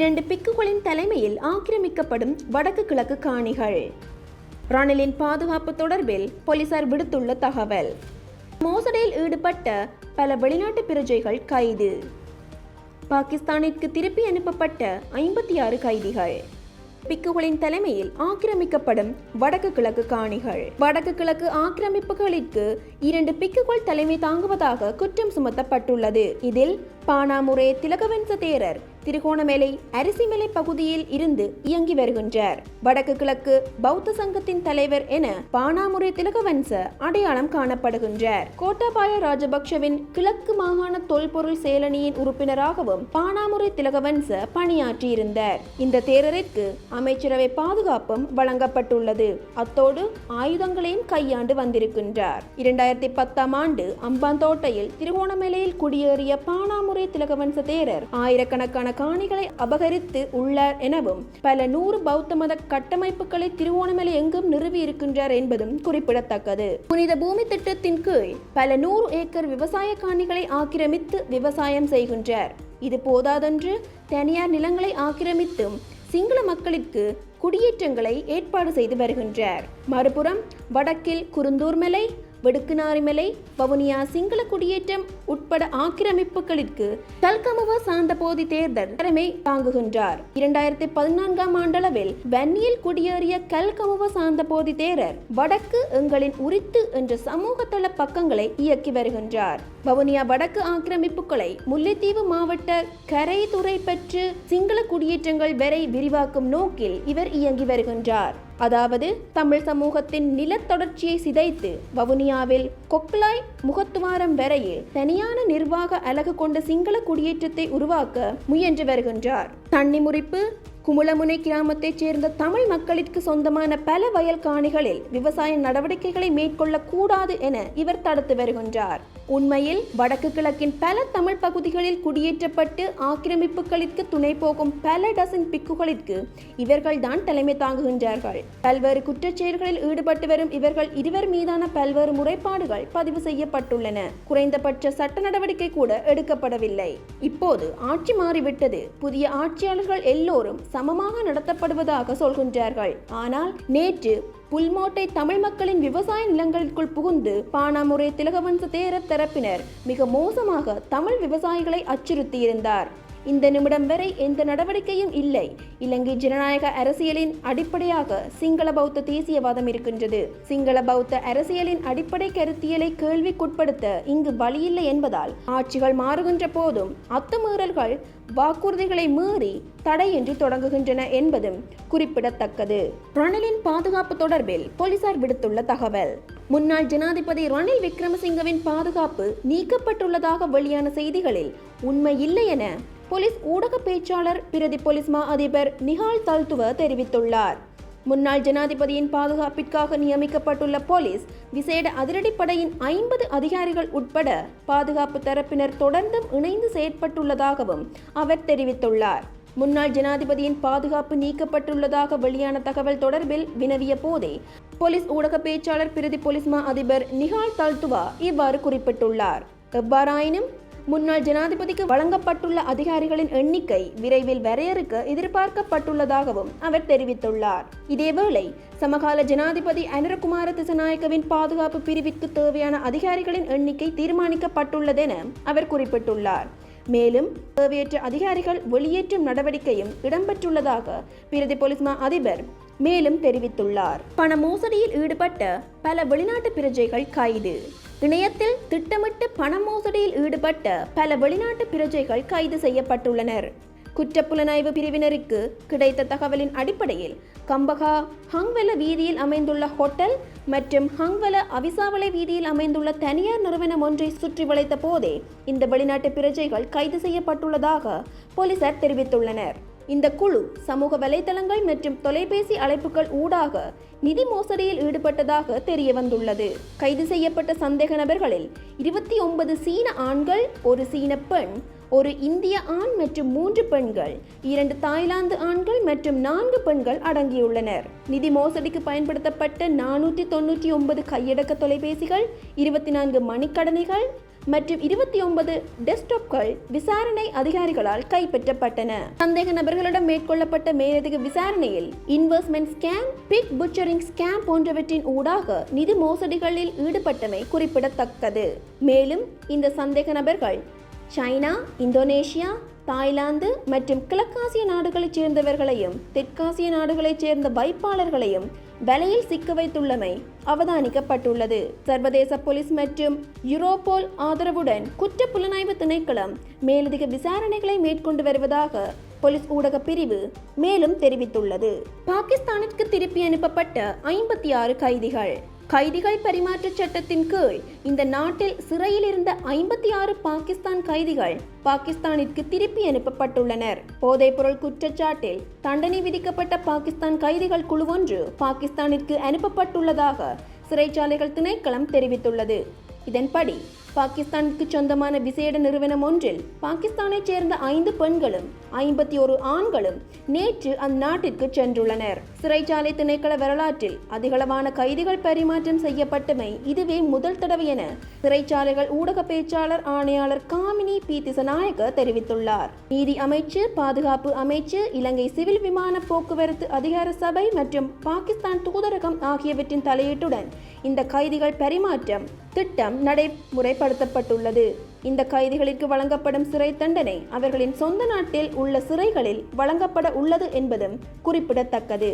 இரண்டு பிக்குகளின் தலைமையில் ஆக்கிரமிக்கப்படும் வடக்கு கிழக்கு காணிகள். ரணிலின் பாதுகாப்பு தொடர்பில் போலீசார் விடுத்துள்ள தகவல் மோசடியில் ஈடுபட்ட பல வெளிநாட்டு பிரஜைகள் கைது. பாகிஸ்தானிற்கு திருப்பி அனுப்பப்பட்ட ஐம்பத்தி ஆறு கைதிகள். பிக்குகளின் தலைமையில் ஆக்கிரமிக்கப்படும் வடக்கு கிழக்கு காணிகள். வடக்கு கிழக்கு ஆக்கிரமிப்புகளிற்கு இரண்டு பிக்குகள் தலைமை தாங்குவதாக குற்றம் சுமத்தப்பட்டுள்ளது. இதில் பானாமுரே திலகவன்ச தேரர் திருகோணமலை அரிசிமலை பகுதியில் இருந்து இயங்கி வருகின்றார். வடக்கு கிழக்கு பௌத்த சங்கத்தின் தலைவர் என பானாமுரே திலகவன்ச அடையாளம் காணப்படுகின்றார். கோட்டாபாய ராஜபக்ஷவின் கிழக்கு மாகாண தொல்பொருள் சேலனியின் உறுப்பினராகவும் பானாமுரே திலகவன்ச பணியாற்றியிருந்தார். இந்த தேரரிற்கு அமைச்சரவை பாதுகாப்பும் வழங்கப்பட்டுள்ளது. அத்தோடு ஆயுதங்களையும் கையாண்டு வந்திருக்கின்றார். இரண்டாயிரத்தி பத்தாம் ஆண்டு அம்பாந்தோட்டையில் திருகோணமலையில் குடியேறிய பானாமுரே திலகவன்ச தேரர். ஆயிரக்கணக்கான காணிகளை அபகரித்து உள்ளார் எனவும் பல நூறு பௌத்த மத கட்டமைப்புகளை திருவோணமலை எங்கும் நிறுவி இருக்கின்றார் என்பதும் குறிப்பிடத்தக்கது. புனித பூமி திட்டத்தின் கீழ் பல நூறு ஏக்கர் விவசாய காணிகளை ஆக்கிரமித்து விவசாயம் செய்கின்றார். இது போதாதென்று தனியார் நிலங்களை ஆக்கிரமித்தும் சிங்கள மக்களுக்கு குடியேற்றங்களை ஏற்பாடு செய்து வருகின்றார். மறுபுறம் வடக்கில் குருந்தூர் மலை வெடுக்குநாரிமலை வவுனியா சிங்கள குடியேற்றம் உட்பட ஆக்கிரமிப்புகளிற்கு தல்கமுவ சார்ந்த போதி தேர்தல் தலைமை தாங்குகின்றார். இரண்டாயிரத்தி பதினான்காம் ஆண்டளவில் வன்னியில் குடியேறிய கல்கமுவ சாந்தபோதி தேரர் வடக்கு எங்களின் உரித்து என்ற சமூக தள பக்கங்களை இயக்கி வருகின்றார். வவுனியா வடக்கு ஆக்கிரமிப்புகளை முல்லைத்தீவு மாவட்ட கரைதுறை பெற்று சிங்கள குடியேற்றங்கள் வரை விரிவாக்கும் நோக்கில் இவர் இயங்கி வருகின்றார். அதாவது தமிழ் சமூகத்தின் நிலத்தொடர்ச்சியை சிதைத்து வவுனியாவில் கொக்லாய் முகத்துவாரம் வரையில் தனியான நிர்வாக அலகு கொண்ட சிங்கள குடியேற்றத்தை உருவாக்க முயன்று வருகின்றார். தண்ணி முறிப்பு குமுளமுனை கிராமத்தைச் சேர்ந்த தமிழ் மக்களிற்கு சொந்தமான பல வயல் காணிகளில் விவசாய நடவடிக்கைகளை மேற்கொள்ளக்கூடாது என இவர் தடுத்து வருகின்றார். உண்மையில் வடக்கு கிழக்கின் பல தமிழ் பகுதிகளில் குடியேற்றப்பட்டு ஆக்கிரமிப்புகளுக்கு துணை போகும் பல டசன் பிக்குகளிற்கு இவர்கள்தான் தலைமை தாங்குகின்றார்கள். பல்வேறு குற்றச்செயல்களில் ஈடுபட்டு வரும் இவர்கள் இருவர் மீதான பல்வேறு முறைப்பாடுகள் பதிவு செய்யப்பட்டுள்ளன. குறைந்தபட்ச சட்ட நடவடிக்கை கூட எடுக்கப்படவில்லை. இப்போது ஆட்சி மாறிவிட்டது. புதிய ஆட்சியாளர்கள் எல்லோரும் சமமாக நடத்தப்படுவதாக சொல்கின்றார்கள். ஆனால் நேற்று புல்மோட்டை தமிழ் மக்களின் விவசாய நிலங்களுக்குள் புகுந்து பானாமுறை திலகவன்ச தேரர் தரப்பினர் மிக மோசமாக தமிழ் விவசாயிகளை அச்சுறுத்தியிருந்தார். இந்த நிமிடம் வரை எந்த நடவடிக்கையும் இல்லை. இலங்கை ஜனநாயக அரசியலின் அடிப்படையாக சிங்கள பௌத்த தேசியவாதம் இருக்கின்றது. சிங்கள பௌத்த அரசியலின் அடிப்படை கருத்தியலை கேள்விக்குட்படுத்த இங்கு வழியில்லை என்பதால் ஆட்சிகள் மாறுகின்ற போதும் அத்துமீறல்கள் வாக்குறுதிகளை மீறி தடையின்றி தொடங்குகின்றன என்பதும் குறிப்பிடத்தக்கது. ரணிலின் பாதுகாப்பு தொடர்பில் போலீசார் விடுத்துள்ள தகவல் முன்னாள் ஜனாதிபதி ரணில் விக்ரமசிங்கவின் பாதுகாப்பு நீக்கப்பட்டுள்ளதாக வெளியான செய்திகளில் உண்மை இல்லை என போலீஸ் ஊடக பேச்சாளர் பிரதி போலீஸ் மா அதிபர் நிஹால் தல்துவ தெரிவித்துள்ளார். முன்னாள் ஜனாதிபதியின் பாதுகாப்பிற்காக நியமிக்கப்பட்டுள்ள போலீஸ் விசேட அதிரடிப்படையின் ஐம்பது அதிகாரிகள் உட்பட பாதுகாப்பு தரப்பினர் தொடர்ந்தும் இணைந்து செயற்பட்டுள்ளதாகவும் அவர் தெரிவித்துள்ளார். முன்னாள் ஜனாதிபதியின் பாதுகாப்பு நீக்கப்பட்டுள்ளதாக வெளியான தகவல் தொடர்பில் வினவிய போதே போலீஸ் ஊடக பேச்சாளர் பிரதி போலீஸ் மா அதிபர் நிஹால் தல்துவா இவ்வாறு குறிப்பிட்டுள்ளார். எவ்வாறாயினும் முன்னாள் ஜனாதிபதிக்கு வழங்கப்பட்டுள்ள அதிகாரிகளின் எண்ணிக்கை விரைவில் வரையறுக்க எதிர்பார்க்கப்பட்டுள்ளதாகவும் அவர் தெரிவித்துள்ளார். இதேவேளை சமகால ஜனாதிபதி அனிரகுமார திசநாயக்கவின் பாதுகாப்பு பிரிவிற்கு தேவையான அதிகாரிகளின் எண்ணிக்கை தீர்மானிக்கப்பட்டுள்ளதென அவர் குறிப்பிட்டுள்ளார். மேலும் தேவையற்ற அதிகாரிகள் வெளியேற்றும் நடவடிக்கையும் இடம்பெற்றுள்ளதாக பிரதி போலீஸ் மா அதிபர் மேலும் தெரிவித்துள்ளார். பண மோசடியில் ஈடுபட்ட பல வெளிநாட்டு பிரஜைகள் கைது. இணையத்தில் திட்டமிட்டு பண மோசடியில் ஈடுபட்ட பல வெளிநாட்டு பிரஜைகள் கைது செய்யப்பட்டுள்ளனர். குற்றப்புலனாய்வு பிரிவினருக்கு கிடைத்த தகவலின் அடிப்படையில் கம்பகா ஹங்வெல வீதியில் அமைந்துள்ள ஹோட்டல் மற்றும் ஹங்வெல அவிசாவளை வீதியில் அமைந்துள்ள தனியார் நிறுவனம் ஒன்றை சுற்றி வளைத்த போதே இந்த வெளிநாட்டு பிரஜைகள் கைது செய்யப்பட்டுள்ளதாக போலீசார் தெரிவித்துள்ளனர். இந்த குழு சமூக வலைதளங்கள் மற்றும் தொலைபேசி அழைப்புகள் ஊடாக நிதி மோசடியில் ஈடுபட்டதாக தெரிய வந்துள்ளது கைது செய்யப்பட்ட சந்தேக நபர்களில் இருபத்தி ஒன்பது சீன ஆண்கள் ஒரு சீன பெண் ஒரு இந்திய ஆண் மற்றும் மூன்று பெண்கள் இரண்டு தாய்லாந்து ஆண்கள் மற்றும் நான்கு பெண்கள் அடங்கியுள்ளனர். நிதி மோசடிக்கு பயன்படுத்தப்பட்ட நானூற்றி தொண்ணூற்றி ஒன்பது கையடக்க தொலைபேசிகள் இருபத்தி நான்கு மணிக்கடனைகள் மற்றும் இருபத்தி ஒன்பது டெஸ்க்டாப்கள் விசாரணை அதிகாரிகளால் கைப்பற்றப்பட்டன. சந்தேக நபர்களிடம் மேற்கொள்ளப்பட்ட மேலதிக விசாரணையில் investment scam pig butchering scam போன்றவற்றின் ஊடாக நிதி மோசடிகளில் ஈடுபட்டமை குறிப்பிடத்தக்கது. மேலும் இந்த சந்தேக நபர்கள் சைனா இந்தோனேஷியா தாய்லாந்து மற்றும் கிழக்காசிய நாடுகளைச் சேர்ந்தவர்களையும் தெற்காசிய நாடுகளைச் சேர்ந்த வைப்பாளர்களையும் வலையில் சிக்க வைத்துள்ளமை அவதானிக்கப்பட்டுள்ளது. சர்வதேச போலீஸ் மற்றும் யூரோபோல் ஆதரவுடன் குற்ற புலனாய்வு திணைக்களம் மேலதிக விசாரணைகளை மேற்கொண்டு வருவதாக போலீஸ் ஊடக பிரிவு மேலும் தெரிவித்துள்ளது. பாகிஸ்தானிற்கு திருப்பி அனுப்பப்பட்ட ஐம்பத்தி ஆறு கைதிகள். கைதிகள் பரிமாற்ற சட்டத்தின் கீழ் இந்த நாட்டில் சிறையில் இருந்த ஐம்பத்தி ஆறு பாகிஸ்தான் கைதிகள் பாகிஸ்தானிற்கு திருப்பி அனுப்பப்பட்டுள்ளனர். போதைப்பொருள் குற்றச்சாட்டில் தண்டனை விதிக்கப்பட்ட பாகிஸ்தான் கைதிகள் குழு ஒன்று பாகிஸ்தானிற்கு அனுப்பப்பட்டுள்ளதாக சிறைச்சாலைகள் திணைக்களம் தெரிவித்துள்ளது. இதன்படி பாகிஸ்தானுக்கு சொந்தமான விசேட நிறுவனம் ஒன்றில் பாகிஸ்தானைச் சேர்ந்த ஐந்து பெண்களும் ஐம்பத்தி ஒரு ஆண்களும் நேற்று அந்நாட்டிற்கு சென்றுள்ளனர். சிறைச்சாலை திணைக்கள வரலாற்றில் அதிகளவான கைதிகள் பரிமாற்றம் செய்யப்பட்டமை இதுவே முதல் தடவை என சிறைச்சாலைகள் ஊடக பேச்சாளர் ஆணையாளர் காமினி பி. திசநாயக்க தெரிவித்துள்ளார். நீதி அமைச்சு பாதுகாப்பு அமைச்சு இலங்கை சிவில் விமான போக்குவரத்து அதிகார சபை மற்றும் பாகிஸ்தான் தூதரகம் ஆகியவற்றின் தலையீட்டுடன் இந்த கைதிகள் பரிமாற்றம் திட்டம் நடைமுறைப்படுத்தப்பட்டுள்ளது. இந்த கைதிகளுக்கு வழங்கப்படும் சிறை தண்டனை அவர்களின் சொந்த நாட்டில் உள்ள சிறைகளில் வழங்கப்பட உள்ளது என்பதும் குறிப்பிடத்தக்கது.